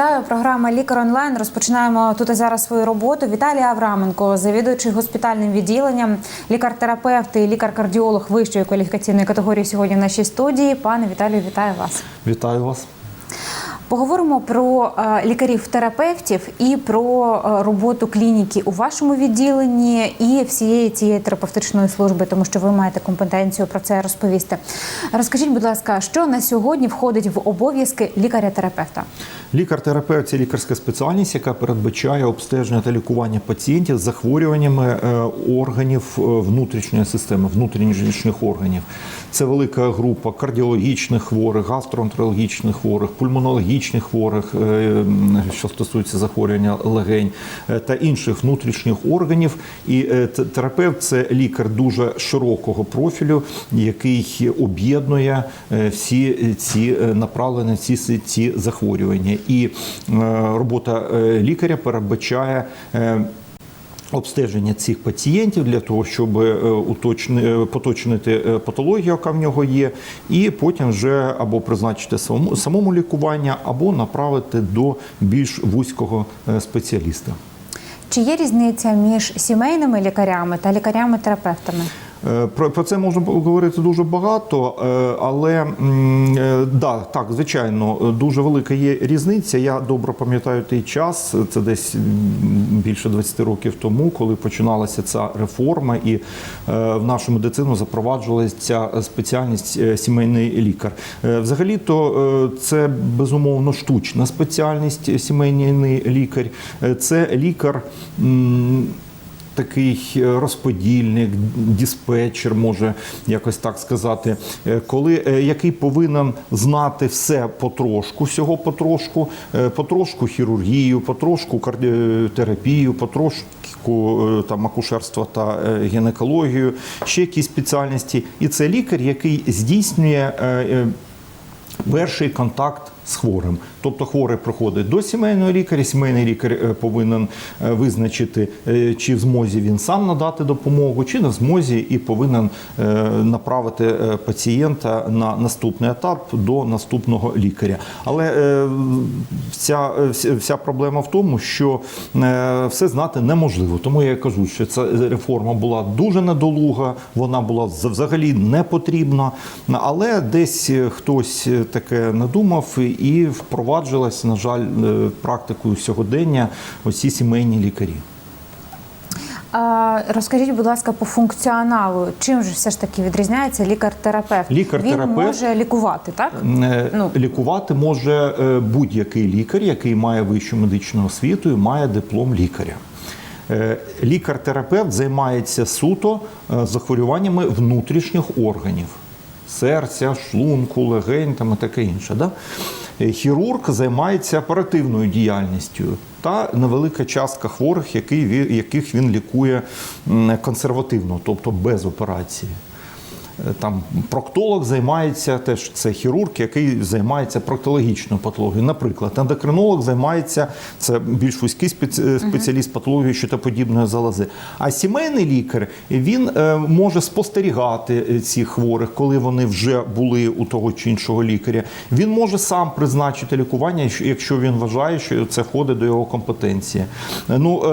Вітаю! Програма Лікар онлайн. Розпочинаємо тут і зараз свою роботу. Віталій Авраменко, завідуючий госпітальним відділенням, лікар-терапевт і лікар-кардіолог вищої кваліфікаційної категорії сьогодні в нашій студії. Пане Віталію, вітаю вас. Вітаю вас. Поговоримо про е, лікарів-терапевтів і про е, роботу клініки у вашому відділенні і всієї цієї терапевтичної служби, тому що ви маєте компетенцію про це розповісти. Розкажіть, будь ласка, що на сьогодні входить в обов'язки лікаря-терапевта? Лікар-терапевт це лікарська спеціальність, яка передбачає обстеження та лікування пацієнтів з захворюваннями е, органів внутрішньої системи, внутрішніх органів. Це велика група кардіологічних хворих, гастроентерологічних хворих, пульмонологічних хворих, е, що стосується захворювання легень е, та інших внутрішніх органів. І е, терапевт це лікар дуже широкого профілю, який об'єднує всі ці направлені ці, ці захворювання. І робота лікаря передбачає. Обстеження цих пацієнтів для того, щоб е, е, поточнити е, патологію, яка в нього є, і потім вже або призначити самому, самому лікування, або направити до більш вузького спеціаліста. Чи є різниця між сімейними лікарями та лікарями-терапевтами? Е, Про, про це можна говорити дуже багато, е, але е, да, так, звичайно, дуже велика є різниця. Я добре пам'ятаю той час, це десь більше 20 років тому, коли починалася ця реформа, і в нашу медицину запроваджувалася спеціальність сімейний лікар. Взагалі-то е, це безумовно штучна спеціальність сімейний лікар. Це лікар. Такий е, розподільник, диспетчер, може якось так сказати, е, коли е, який повинен знати все потрошку, всього потрошку, потрошку хірургію, потрошку кардіотерапію, потрошку там акушерство та гінекологію, ще якісь спеціальності. І це лікар, який здійснює. Перший контакт з хворим, тобто хворий приходить до сімейного лікаря. Сімейний лікар е, повинен е, визначити, е, чи в змозі він сам надати допомогу, чи не в змозі, і повинен направити пацієнта на наступний етап до наступного лікаря. Але вся, вся- проблема в тому, що все знати неможливо. Тому я кажу, що ця реформа була дуже недолуга, вона була взагалі не потрібна. Але десь хтось таке надумав і впроваджилась, на жаль, е, практикою сьогодення оці сімейні лікарі. Розкажіть, будь ласка, по функціоналу, чим же все ж таки відрізняється лікар-терапевт? Лікар-терапевт- Він може лікувати, так? Е, Ну. Лікувати може е, будь-який лікар, який має вищу медичну освіту і має диплом лікаря. Лікар-терапевт займається суто захворюваннями внутрішніх органів. Серця, шлунку, легень там і таке інше. Да? Е, Хірург займається оперативною діяльністю та невелика частка хворих, яких він лікує консервативно, тобто без операції. Е, Там проктолог займається теж це хірург, який займається проктологічною патологією. Наприклад, ендокринолог займається це більш вузький спеціаліст патології щитоподібної залози. А сімейний лікар він е, може спостерігати е, цих хворих, коли вони вже були у того чи іншого лікаря. Він може сам призначити лікування, якщо- він вважає, що це входить до його компетенції. Е, Ну е,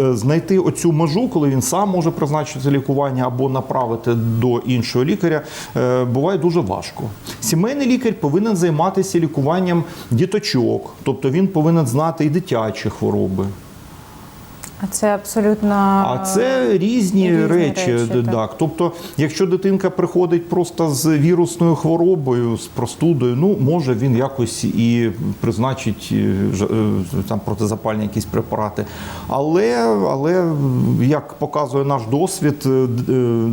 е, знайти оцю межу, коли він сам може призначити лікування або направити до іншого лікаря, е, буває дуже важко. Сімейний лікар повинен займатися лікуванням діточок, тобто він повинен знати і дитячі хвороби. А це абсолютно А це різні, різні речі. речі, так. так. Тобто, якщо дитинка приходить просто з вірусною хворобою, з простудою, ну може він якось і призначить е, е, там протизапальні якісь препарати. Але, але як показує наш досвід, е, е,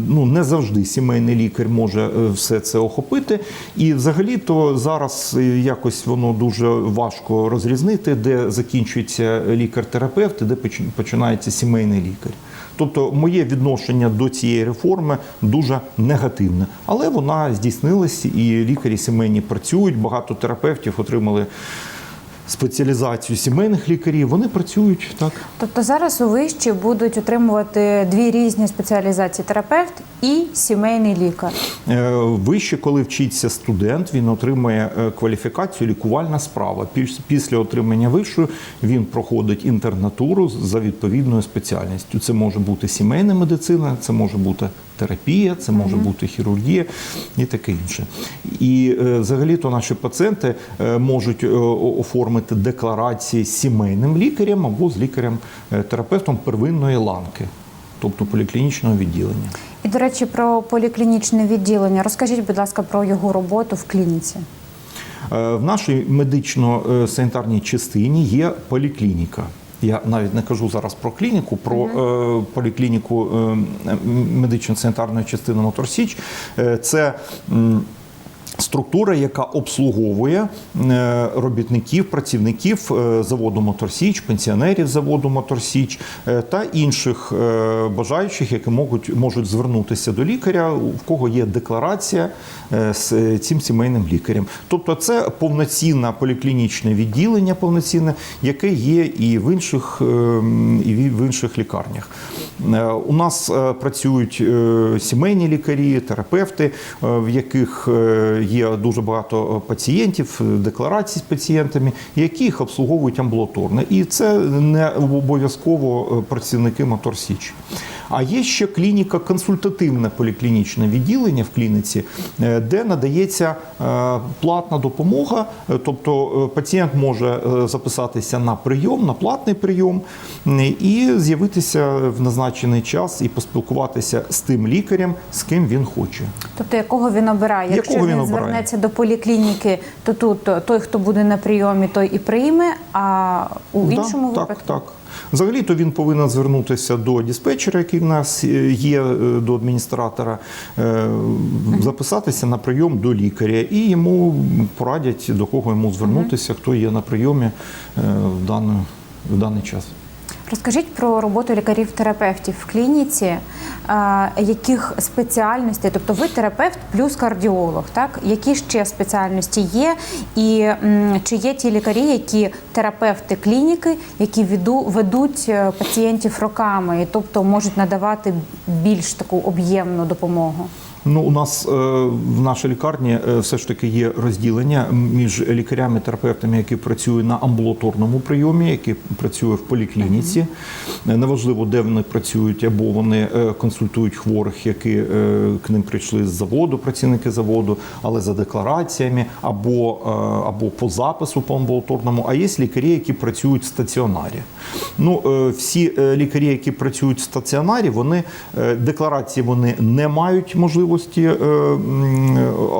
ну не завжди сімейний лікар може е, все це охопити. І взагалі-то зараз е, якось воно дуже важко розрізнити, де закінчується лікар-терапевт і де поч- починається сімейний лікар. Тобто, моє відношення до цієї реформи дуже негативне, але вона здійснилась, і лікарі сімейні працюють. Багато терапевтів отримали спеціалізацію сімейних лікарів. Вони працюють так. Тобто зараз у виші будуть отримувати дві різні спеціалізації: терапевт і сімейний лікар. Е, Вище, коли вчиться студент, він отримує е, кваліфікацію лікувальна справа. Після отримання вищої він проходить інтернатуру за відповідною спеціальністю. Це може бути сімейна медицина, це може бути терапія, це може бути хірургія і таке інше. І е, взагалі-то наші пацієнти е, можуть е, оформити декларації з сімейним лікарем або з лікарем-терапевтом первинної ланки, тобто поліклінічного відділення. І, до речі, про поліклінічне відділення. Розкажіть, будь ласка, про його роботу в клініці. В нашій медично-санітарній частині є поліклініка. Я навіть не кажу зараз про клініку, про е, поліклініку е, медично-санітарної частини Моторсіч. Е, Це м, Структура, яка обслуговує е, робітників, працівників е, заводу Моторсіч, пенсіонерів заводу Моторсіч е, та інших бажаючих, які можуть, можуть звернутися до лікаря, в кого є декларація з цим сімейним лікарем. Тобто, це повноцінне поліклінічне відділення, повноцінне, яке є і в інших, і в інших лікарнях. У нас працюють сімейні лікарі, терапевти, в яких є дуже багато пацієнтів, е, декларацій з пацієнтами, які їх обслуговують амбулаторно. І це не обов'язково е, працівники Моторсіч. А є ще клініка, консультативне поліклінічне відділення в клініці, е, де надається е, платна допомога. Е, Тобто пацієнт може записатися на прийом, на платний прийом і з'явитися в назначений час і поспілкуватися з тим лікарем, з ким він хоче. Тобто, якого він обирає? Якщо Якого він, він обирає? звернеться до поліклініки, то тут той, хто буде на прийомі, той і прийме, а у іншому да, випадку Так, так. Взагалі, то він повинен звернутися до диспетчера, який в нас е, є, е, до адміністратора, е, записатися на прийом до лікаря, і йому порадять, до кого йому звернутися, хто є на прийомі в даний час. Розкажіть про роботу лікарів-терапевтів в клініці, яких спеціальностей, тобто ви терапевт плюс кардіолог, так? Які ще спеціальності є? І чи є ті лікарі, які терапевти клініки, які веду, ведуть е, пацієнтів роками, і тобто можуть надавати більш таку об'ємну допомогу? Ну, у нас е, в нашій лікарні е, все ж таки є розділення між лікарями, терапевтами, які працюють на амбулаторному прийомі, які працюють в поліклініці. Е, Неважливо, де вони працюють, або вони е, консультують хворих, які е, к ним прийшли з заводу, працівники заводу, але за деклараціями, або, або по запису по амбулаторному. А є лікарі, які працюють в стаціонарі. Ну, всі лікарі, які працюють в стаціонарі, вони декларації вони не мають можливості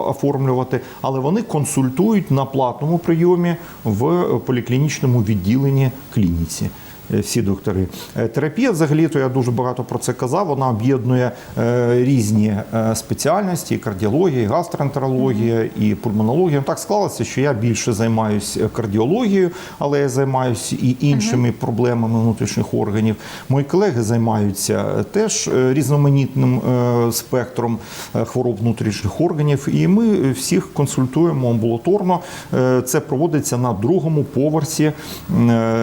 оформлювати, але вони консультують на платному прийомі в поліклінічному відділенні клініці. Е, Всі доктори. Е, Терапія, взагалі, то я дуже багато про це казав. Вона об'єднує е, різні спеціальності: і кардіологія, і гастроентерологія, і пульмонологія. Ну, Так склалося, що я більше займаюся кардіологією, але я займаюся і іншими проблемами внутрішніх органів. Мої колеги займаються теж різноманітним спектром хвороб внутрішніх органів, і ми всіх консультуємо амбулаторно. Це проводиться на другому поверсі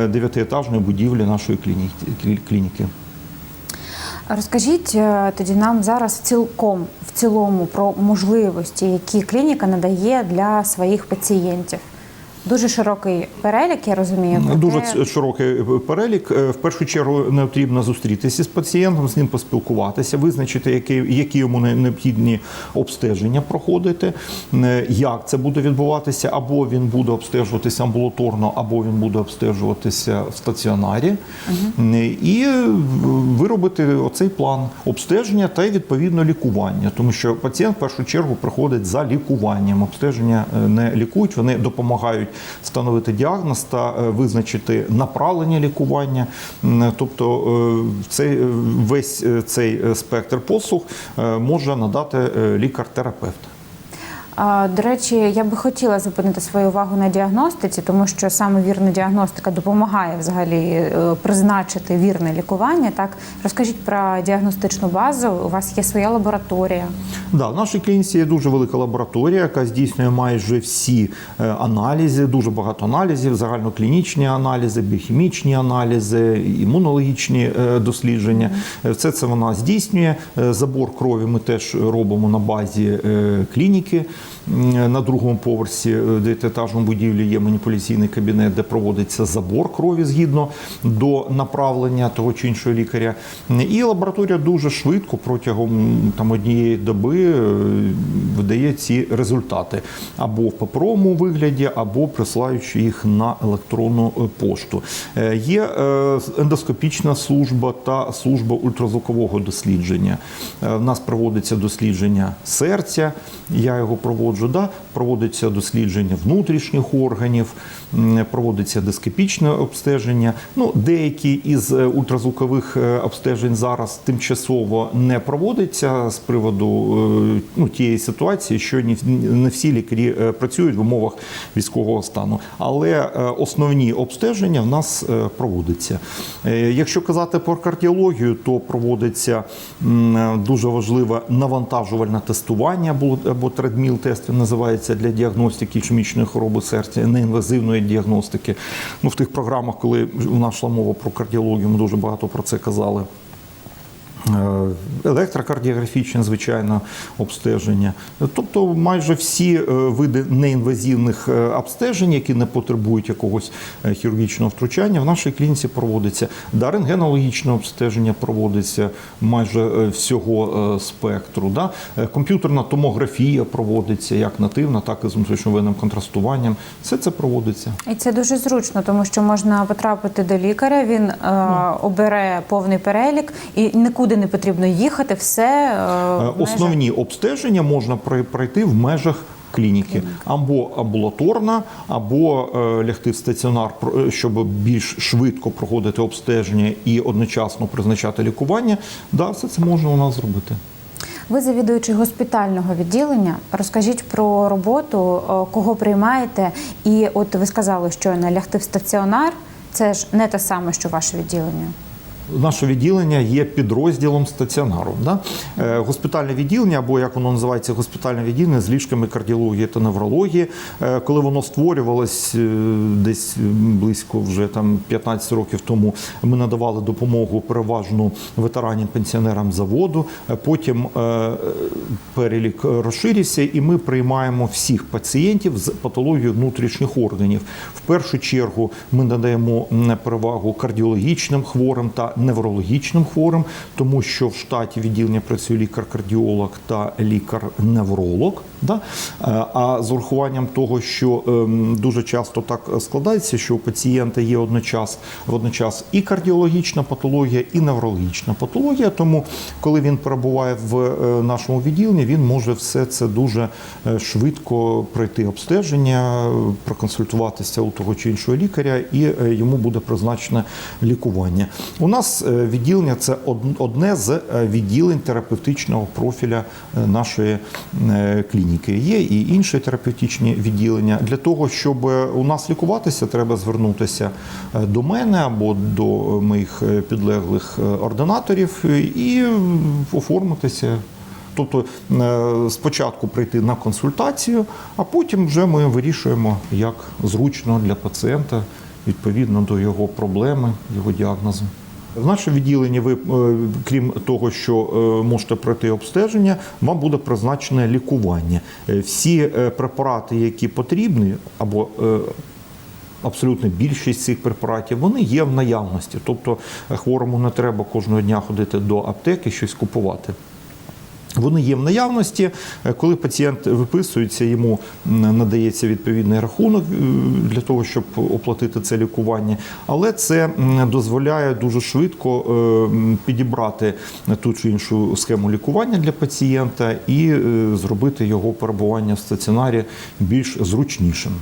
дев'ятиетажної будівлі нашої клініки- клініки. Розкажіть е, тоді нам зараз цілком в цілому про можливості, які клініка надає для своїх пацієнтів. Дуже широкий перелік, я розумію. Дуже ц- широкий перелік. Е, В першу чергу необхідно зустрітися з пацієнтом, з ним поспілкуватися, визначити, які, які йому не- необхідні обстеження проходити, е, як це буде відбуватися, або він буде обстежуватися амбулаторно, або він буде обстежуватися в стаціонарі, Е, і е, виробити оцей план обстеження та й відповідно лікування, тому що пацієнт в першу чергу приходить за лікуванням. Обстеження е, не лікують, вони допомагають встановити діагноз та е, визначити направлення лікування. Тобто е, цей е, весь цей спектр послуг може надати лікар-терапевт. До речі, я би хотіла зупинити свою увагу на діагностиці, тому що саме вірна діагностика допомагає взагалі е, призначити вірне лікування. Так розкажіть про діагностичну базу. У вас є своя лабораторія. Да, в нашій клініці є дуже велика лабораторія, яка здійснює майже всі е, аналізи, дуже багато аналізів, загальноклінічні аналізи, біохімічні аналізи, імунологічні е, дослідження. Все це вона здійснює. Забор крові ми теж робимо на базі клініки. На другому поверсі е, дев'ятиетажному будівлі є маніпуляційний кабінет, де проводиться забор крові згідно до направлення того чи іншого лікаря. І лабораторія дуже швидко протягом там однієї доби е, видає ці результати або в паперовому вигляді, або присилаючи їх на електронну е, пошту. Є ендоскопічна служба та служба ультразвукового дослідження. В нас проводиться дослідження серця, я його проводжу. Да? Проводиться дослідження внутрішніх органів, проводиться ендоскопічне обстеження. Ну, деякі із е, ультразвукових е, обстежень зараз тимчасово не проводиться з приводу е, ну, тієї ситуації, що не всі лікарі працюють в умовах військового стану. Але основні обстеження в нас проводяться. Якщо казати про кардіологію, то проводиться дуже важливе навантажувальне тестування або тредміл тест він називається для діагностики ішемічної хвороби серця, неінвазивної діагностики. Ну, в тих програмах, коли у нас йшла мова про кардіологію, ми дуже багато про це казали. Е, Електрокардіографічне, звичайно, обстеження. Тобто майже всі е, види неінвазивних е, обстежень, які не потребують якогось хірургічного втручання, в нашій клініці проводиться. Да, рентгенологічне обстеження проводиться майже всього спектру. Да. Комп'ютерна томографія проводиться як нативна, так і з внутрішньовинним контрастуванням. Все це проводиться. І це дуже зручно, тому що можна потрапити до лікаря. Він е, обере повний перелік і нікуди не потрібно їхати. Все е, Е, межах- Основні обстеження можна прой- пройти в межах клініки або амбулаторна, або е, лягти в стаціонар, щоб більш швидко проходити обстеження і одночасно призначати лікування. Да, все це можна у нас зробити. Ви завідуючий госпітального відділення. Розкажіть про роботу, кого приймаєте, і от ви сказали, що лягти в стаціонар. Це ж не те саме, що ваше відділення. Наше відділення є підрозділом стаціонару. Да? Е, Госпітальне відділення, або як воно називається, госпітальне відділення з ліжками кардіології та неврології. Е, Коли воно створювалось е, десь близько вже там 15 років тому, ми надавали допомогу переважно ветеранам пенсіонерам заводу. Потім перелік розширився, і ми приймаємо всіх пацієнтів з патологією внутрішніх органів. В першу чергу ми надаємо перевагу кардіологічним хворим та неврологічним хворим, тому що в штаті відділення працює лікар-кардіолог та лікар-невролог. Да? Е, А з урахуванням того, що ем, дуже часто так складається, що у пацієнта є одночас водночас і кардіологічна патологія, і неврологічна патологія. Тому, коли він перебуває в е, нашому відділенні, він може все це дуже е, швидко пройти обстеження, проконсультуватися у того чи іншого лікаря, і йому буде призначене лікування. У нас відділення це одне з відділень терапевтичного профіля нашої е, клініки. Є і інші терапевтичні відділення. Для того, щоб е, у нас лікуватися, треба звернутися е, до мене або до моїх е, підлеглих ординаторів і оформитися. Тобто спочатку прийти на консультацію, а потім вже ми вирішуємо, як зручно для пацієнта відповідно до його проблеми, його діагнозу. В нашому відділенні ви, е, крім того, що е, можете пройти обстеження, вам буде призначене лікування. Е, Всі препарати, які потрібні, або Абсолютно більшість цих препаратів вони є в наявності. Тобто хворому не треба кожного дня ходити до аптеки щось купувати. Вони є в наявності. Е, Коли пацієнт виписується, йому надається відповідний рахунок е, для того, щоб оплатити це лікування. Але це дозволяє дуже швидко е, підібрати ту чи іншу схему лікування для пацієнта і зробити його перебування в стаціонарі більш зручнішим.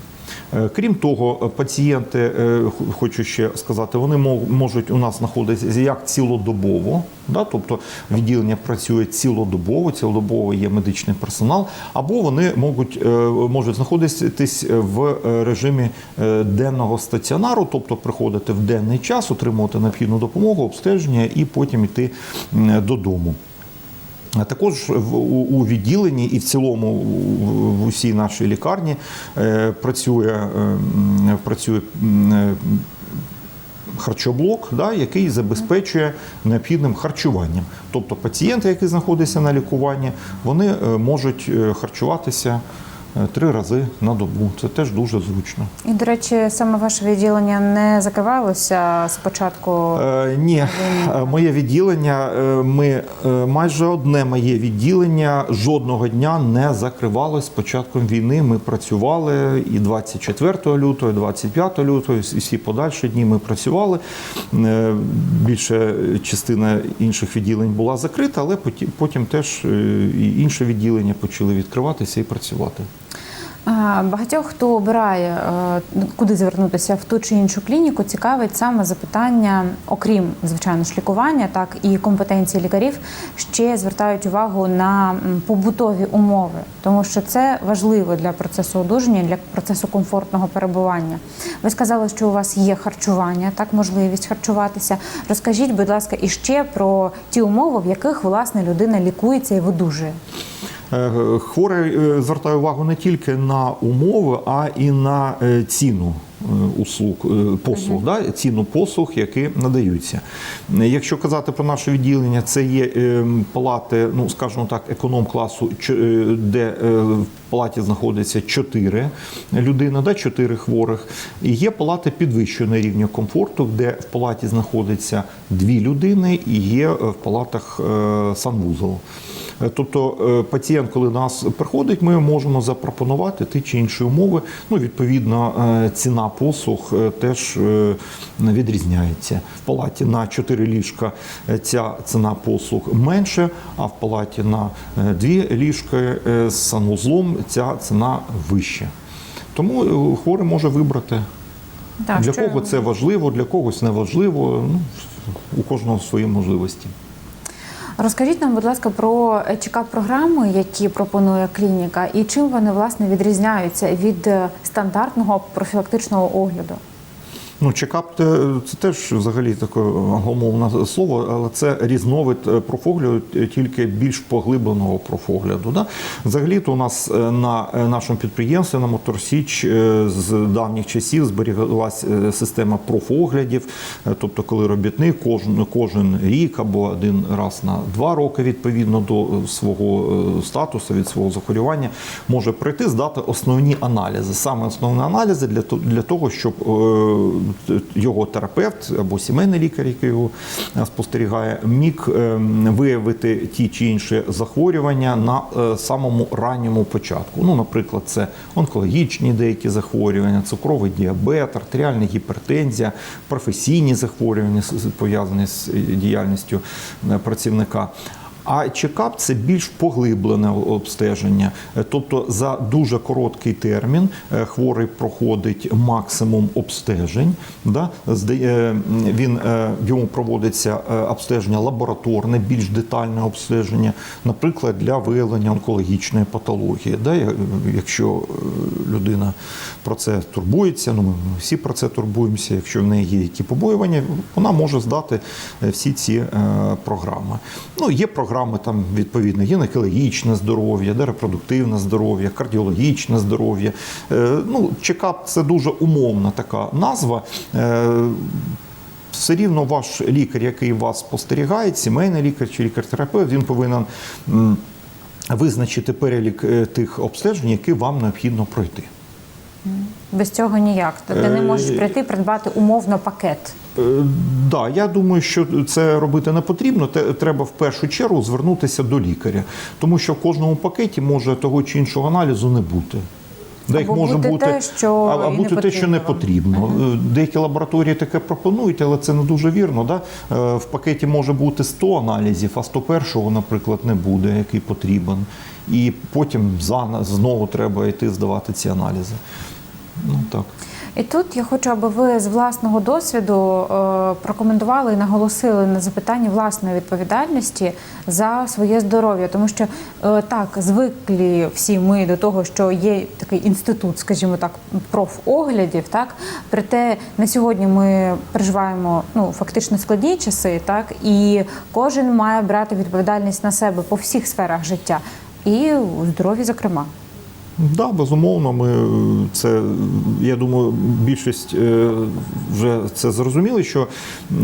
Е, Крім того, е, пацієнти, е, хочу ще сказати, вони мо- можуть у нас знаходитися як цілодобово, да, тобто відділення працює цілодобово, цілодобово є медичний персонал, або вони можуть, можуть знаходитись в режимі денного стаціонару, тобто приходити в денний час, отримувати необхідну допомогу, обстеження і потім йти додому. А Також у відділенні і в цілому в усій нашій лікарні е, працює, е, працює е, харчоблок, да, який забезпечує необхідним харчуванням. Тобто пацієнти, які знаходяться на лікуванні, вони е, можуть харчуватися три рази на добу. Це теж дуже зручно. І, до речі, саме ваше відділення не закривалося спочатку. Е, ні, е, моє відділення, е, ми е, майже одне моє відділення жодного дня не закривалось. З початком війни ми працювали і 24 лютого, і 25 лютого, і всі подальші дні ми працювали. Е, Більше частина інших відділень була закрита, але потім теж е, і інші відділення почали відкриватися і працювати. Багатьох, хто обирає, е, куди звернутися в ту чи іншу клініку, цікавить саме запитання, окрім звичайно ж лікування, так і компетенції лікарів, ще звертають увагу на побутові умови, тому що це важливо для процесу одужання, для процесу комфортного перебування. Ви сказали, що у вас є харчування, так можливість харчуватися. Розкажіть, будь ласка, іще про ті умови, в яких власне людина лікується і видужує. Е, Хворий е, звертає увагу не тільки на умови, а і на е, ціну услуг, послуг, да, ціну послуг, які надаються. Якщо казати про наше відділення, це є палати, ну скажімо так, економ-класу, е, де в палаті знаходиться 4 людини, да, 4 хворих. І є палати підвищеного рівня комфорту, де в палаті знаходиться 2 людини і є в палатах санвузол. Е, Тобто е, пацієнт, коли до нас приходить, ми можемо запропонувати ті чи інші умови. Ну, відповідно, е, ціна послуг теж відрізняється. В палаті на 4 ліжка ця ціна послуг менше, а в палаті на 2 ліжка з санвузлом ця ціна вища. Тому хворий може вибрати. Так, для що- кого це важливо, для когось не важливо. Ну, у кожного свої можливості. Розкажіть нам, будь ласка, про чекап-програми, які пропонує клініка, і чим вони власне відрізняються від е, стандартного профілактичного огляду. Ну, чекап це, теж взагалі таке англомовне слово, але це різновид е, профогляду, тільки більш поглибленого профогляду. Да? Взагалі-то у нас е, на е, нашому підприємстві на Моторсіч з давніх часів зберігалась система профоглядів, тобто, коли робітник кожен, кожен рік або один раз на два роки відповідно до свого статусу, від свого захворювання, може прийти, здати основні аналізи. Саме основні аналізи для, для того, щоб його терапевт або сімейний лікар, який його е, спостерігає, міг е, виявити ті чи інші захворювання на е, самому ранньому початку. Ну, наприклад, це онкологічні деякі захворювання, цукровий діабет, артеріальна гіпертензія, професійні захворювання пов'язані з е, діяльністю працівника. А чекап це більш поглиблене обстеження. Е, Тобто за дуже короткий термін е, хворий проходить максимум обстежень. Да? Е, Він, йому проводиться обстеження лабораторне, більш детальне обстеження, наприклад, для виявлення онкологічної патології. Да? Якщо людина про це турбується, ну ми всі про це турбуємося. Якщо в неї є які побоювання, вона може здати всі ці програми. Ну, є програми там відповідно гінекологічне здоров'я, да, репродуктивне здоров'я, кардіологічне здоров'я. Е, Ну, чекап це дуже умовна така назва. Е, все рівно ваш лікар, який вас спостерігає, сімейний лікар чи лікар-терапевт, він повинен визначити перелік е, тих обстежень, які вам необхідно пройти. Без цього ніяк. Ти не Е, можеш прийти придбати умовно пакет. Е, Да, я думаю, що це робити не потрібно. Треба в першу чергу звернутися до лікаря, тому що в кожному пакеті може того чи іншого аналізу не бути. Де їх може бути бути те, що а, а не бути те, що не потрібно. Е, Деякі лабораторії таке пропонують, але це не дуже вірно. Да? Е, В пакеті може бути 100 аналізів, а 101-го, наприклад, не буде, який потрібен. І потім знову треба йти здавати ці аналізи. Ну так. І тут я хочу, аби ви з власного досвіду е, прокоментували і наголосили на запитанні власної відповідальності за своє здоров'я, тому що е, так звиклі всі ми до того, що є такий інститут, скажімо так, профоглядів. Так проте на сьогодні ми переживаємо ну фактично складні часи, так і кожен має брати відповідальність на себе по всіх сферах життя, і у здоров'ї, зокрема. Да, безумовно, ми е, це я думаю, більшість е, вже це зрозуміли, що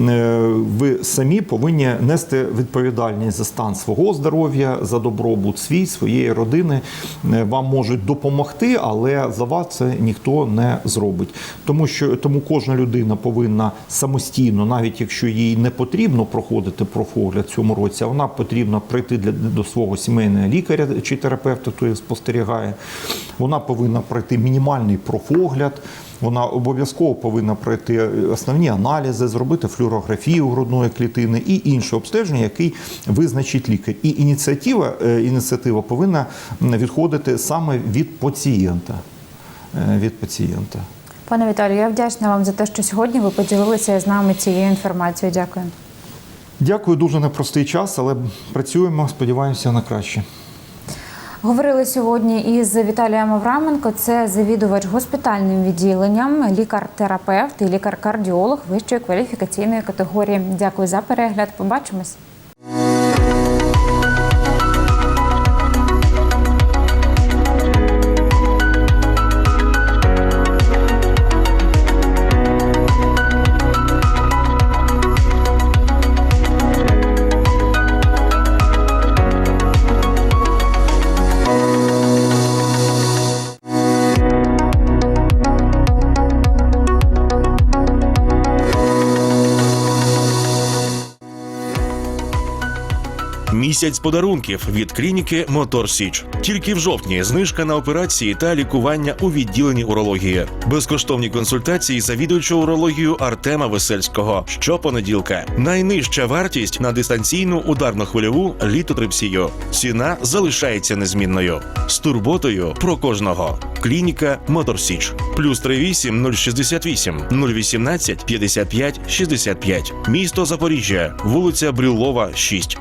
е, ви самі повинні нести відповідальність за стан свого здоров'я, за добробут свій, своєї родини. Вам можуть допомогти, але за вас це ніхто не зробить. Тому що тому кожна людина повинна самостійно, навіть якщо їй не потрібно проходити профогляд цьому році, вона потрібно прийти для до свого сімейного лікаря чи терапевта, хто її спостерігає. Вона повинна пройти мінімальний профогляд. Вона обов'язково повинна пройти основні аналізи, зробити флюорографію грудної клітини і інше обстеження, який визначить лікар. І ініціатива, е, ініціатива повинна відходити саме від пацієнта. Е, Від пацієнта. Пане Віталію, я вдячна вам за те, що сьогодні ви поділилися з нами цією інформацією. Дякую. Дякую, дуже непростий час, але працюємо, сподіваємося на краще. Говорили сьогодні із Віталієм Авраменко. Це завідувач госпітальним відділенням, лікар-терапевт і лікар-кардіолог вищої кваліфікаційної категорії. Дякую за перегляд. Побачимось. Місяць подарунків від клініки Мотор Січ. Тільки в жовтні знижка на операції та лікування у відділенні урології. Безкоштовні консультації завідуючого урологію Артема Весельського. Щопонеділка. Найнижча вартість на дистанційну ударно-хвильову літотрипсію. Ціна залишається незмінною. З турботою про кожного. Клініка Мотор Січ. Плюс 38 068 018 55 65. Місто Запоріжжя. Вулиця Брюлова, 6.